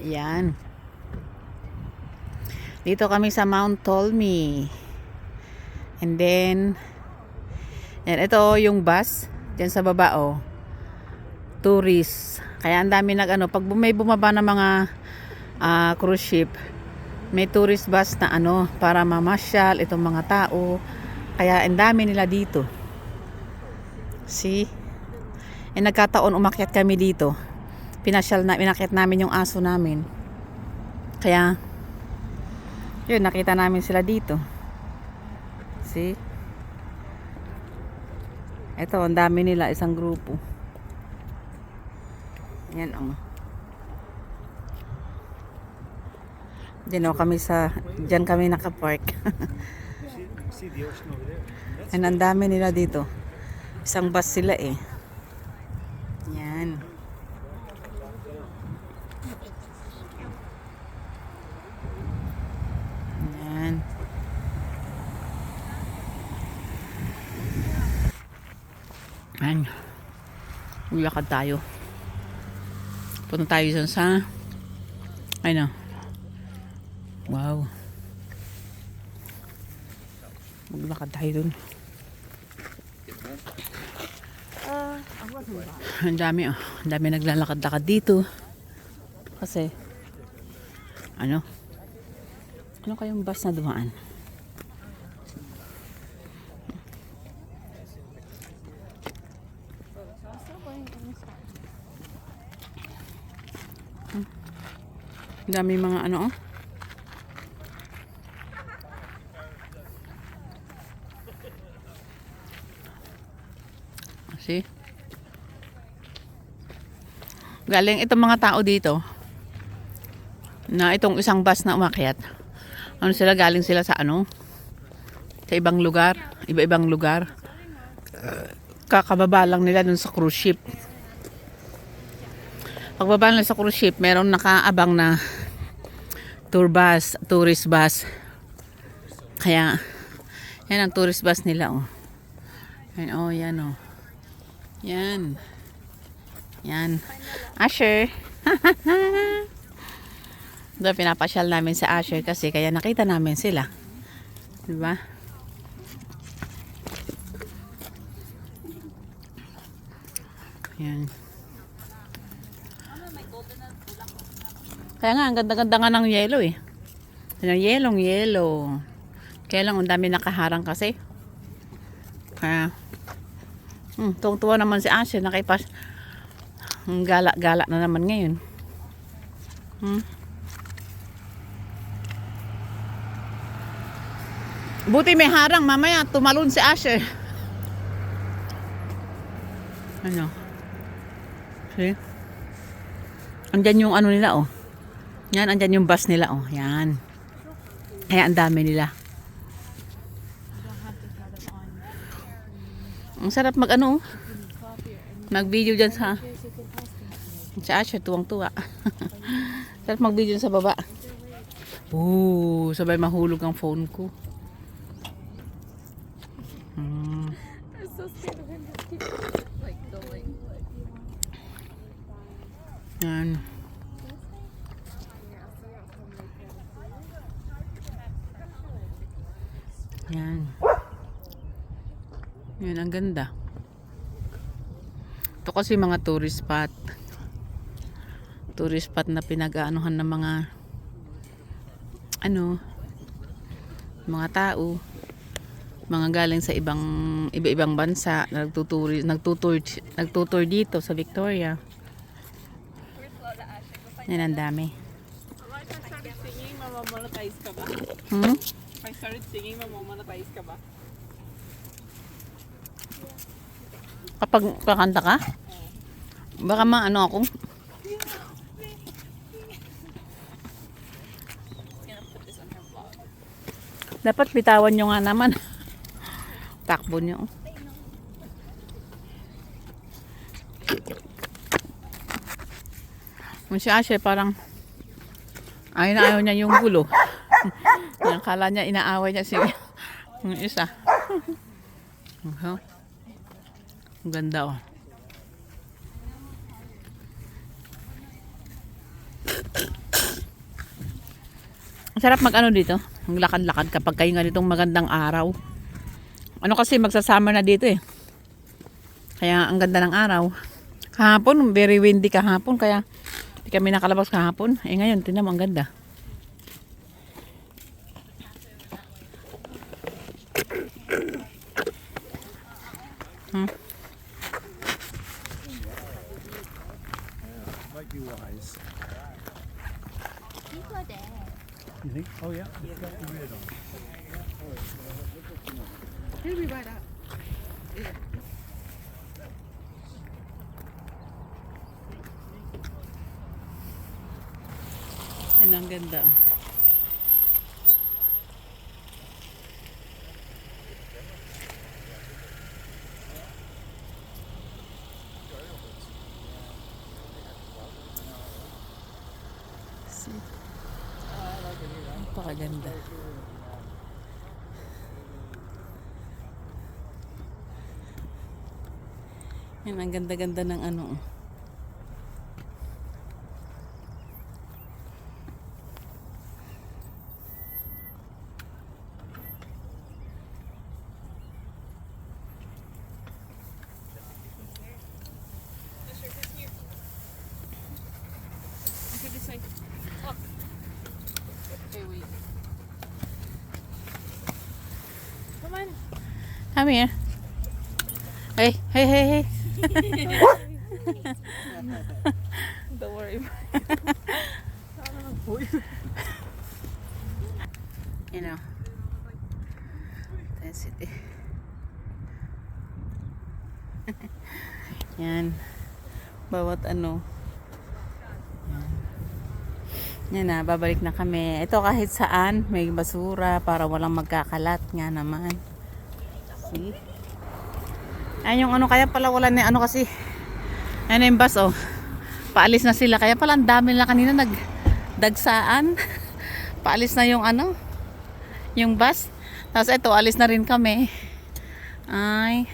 Yan. Dito kami sa Mount Tolmi. And then, yan, ito yung bus. Diyan sa baba, oh. Tourist. Kaya ang dami nag, ano, pag may bumaba ng mga ah, cruise ship, may tourist bus na ano, para mamasyal itong mga tao. Kaya ang dami nila dito. See? Eh, nagkataon umakyat kami dito. Pinasyal na, inakyat namin yung aso namin. Kaya, yun, nakita namin sila dito. See? Ito, ang dami nila, isang grupo. Yan, oh. Diyan oh, kami sa, diyan kami nakapark. And ang dami nila dito. Isang bus sila eh. Yan. Yan. Yan. Maglakad tayo. Punta tayo dyan sa ano. Wow. Maglakad tayo dun. Ang dami oh. Ang dami naglalakad-lakad dito. Kasi ano? Ano kayong bus na dumaan? Dami mga ano oh. See? Galing itong mga tao dito na itong isang bus na umakyat. Ano sila galing sila sa ano? Sa ibang lugar, iba-ibang lugar. Kakababa lang nila dun sa cruise ship. Pagbaba nila sa cruise ship, meron nakaabang na tour bus, tourist bus. Kaya, yan ang tourist bus nila, oh. Yan, oh, yan, oh. Yan. Yan. Asher. Doon pinapasyal namin sa Asher kasi kaya nakita namin sila. Diba? Yan. Kaya nga, ang ganda-ganda nga ng yellow eh. Yung yellow, yellow. Kaya lang, ang dami nakaharang kasi. Kaya, Hmm, tuwang-tuwa naman si Asher nakipas. Ang gala-gala na naman ngayon. Hmm. Buti may harang mamaya tumalon si Asher. Ano? See? Andyan yung ano nila oh. Yan, andyan yung bus nila oh. Yan. Kaya ang dami nila. Ang sarap mag ano, oh. mag video dyan sa sa Asher, tuwang-tuwa. sarap mag video sa baba. Oo, sabay mahulog ang phone ko. Yan. Yan. Yan, ang ganda. Ito kasi mga tourist spot. Tourist spot na pinag-aanuhan ng mga ano mga tao mga galing sa ibang iba-ibang bansa nagtutur nagtutur nagtutur dito sa Victoria. Yan ang dami. I started singing, mamamonetize ka ba? Hmm? If I started singing, mamamonetize ka ba? Kapag kakanta ka? Baka maano ako. Dapat bitawan nyo nga naman. Takbo nyo. Si Ashe parang ayaw na ayaw niya yung gulo. Yan, kala niya inaaway niya si yung isa. Uh-huh. Ang ganda oh. Masarap mag ano dito. Ang lakad-lakad kapag kayo ganitong magandang araw. Ano kasi magsasama na dito eh. Kaya ang ganda ng araw. Kahapon, very windy kahapon. Kaya kami nakalabas kahapon. Eh ngayon, tinan mo ang ganda. Might be wise. People are there. You think? Oh yeah, it's got the red on. He'll be right up. Ano ang ganda. See? Napakaganda. Yan, ang ganda-ganda ng ano. oh. Hey, wait. Come on. Come here. Hey, hey, hey, hey. Don't worry. You know. Intensity. Yan. Bawat ano. Yan. Yan na, babalik na kami. Ito kahit saan, may basura para walang magkakalat nga naman. See? Ayan yung ano, kaya pala wala na ano kasi. Ayan yung bus, oh. Paalis na sila. Kaya pala ang dami na kanina nagdagsaan. Paalis na yung ano, yung bus. Tapos ito, alis na rin kami. Ay.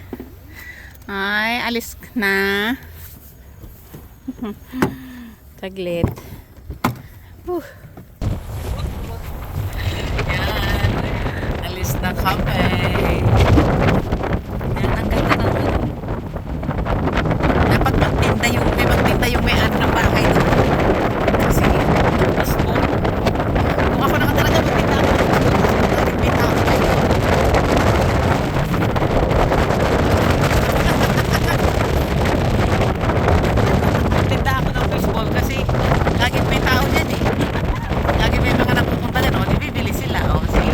Ay, alis na. Taglit. Whew. Yan. Alis na kami. Yan, ang ganda ng ano. Dapat magtinda yung, may magtinda yung may-ari ng bahay doon. Kasi, mas po. Kung ako nakatira dyan, magtinda ako. May tao tayo. Magtinda ako ng baseball kasi lagi may tao dyan eh. Lagi may mga napupunta dyan. O, di bibili sila. O, sige.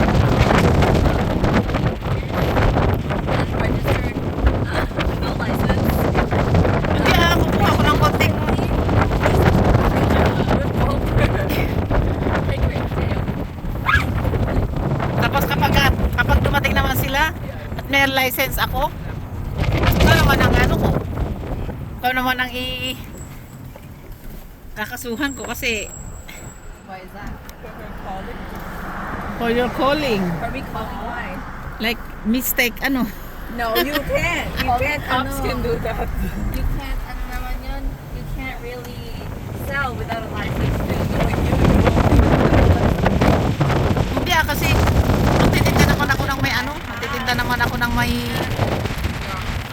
Unregistered. no license. Hindi ah, kukuha ko ng konting Like right there. Tapos kapag, kapag dumating naman sila at may license ako, ikaw naman ang ano ko. Ikaw naman ang i kakasuhan ko kasi Why is that? for your calling. For me calling why? Like mistake ano. No, you can't. You can't. Cops ano, can do that. You can't, ano naman yun, you can't really sell without a license. Then doing you. Hindi ah kasi magtitinda naman ako ng may ano, magtitinda naman ako ng may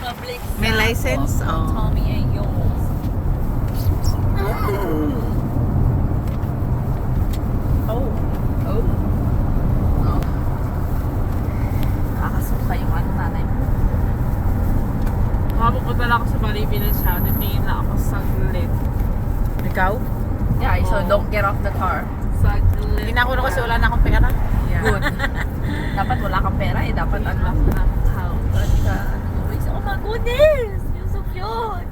Public May sample license? Oh. Tommy and yours. Oh. Oh. Nakakasuka yung ano nanay mo. Makapupunta lang ako sa Pilipinas siya. Titingin lang ako saglit. ikaw. Yeah, so Oh. don't get off the car. Saglit. Na ako na kasi wala na akong pera. Yeah. Good. Dapat wala kang pera eh. Dapat ano. ko ka, ano, always, oh my goodness! Cute!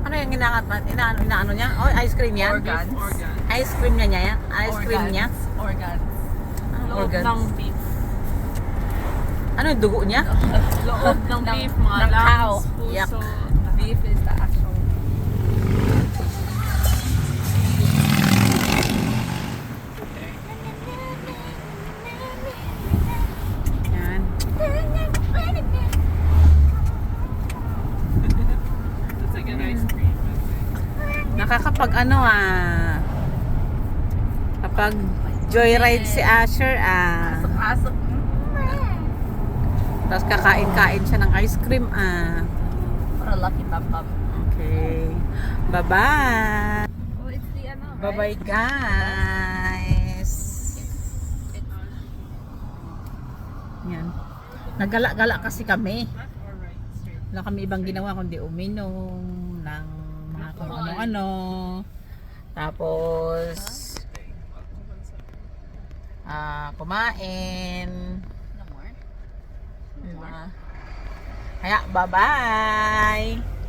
Ano yung inaangat na, inaano, inaano niya? Oh, ice cream yan? Organs. Organ. Ice cream niya niya? yan? Ice cream Organs. niya? Organs. Ah, Loob organs. ng beef. Ano yung dugo niya? Loob ng beef, mga ng cow. lungs, puso. Yuck. Beef is the actual. Ah, kapag Nag-joyride si Asher ah. Pasok. Tapos kakain-kain siya ng ice cream ah. What a lucky pop-up. Okay. Bye-bye. Oh, it's the ano, right? Bye-bye guys. Yan. Nagala-gala kasi kami. Wala kami ibang ginawa kundi uminom ng mga kung ano-ano. Tapos ah kumain. No more. Diba? Kaya bye-bye.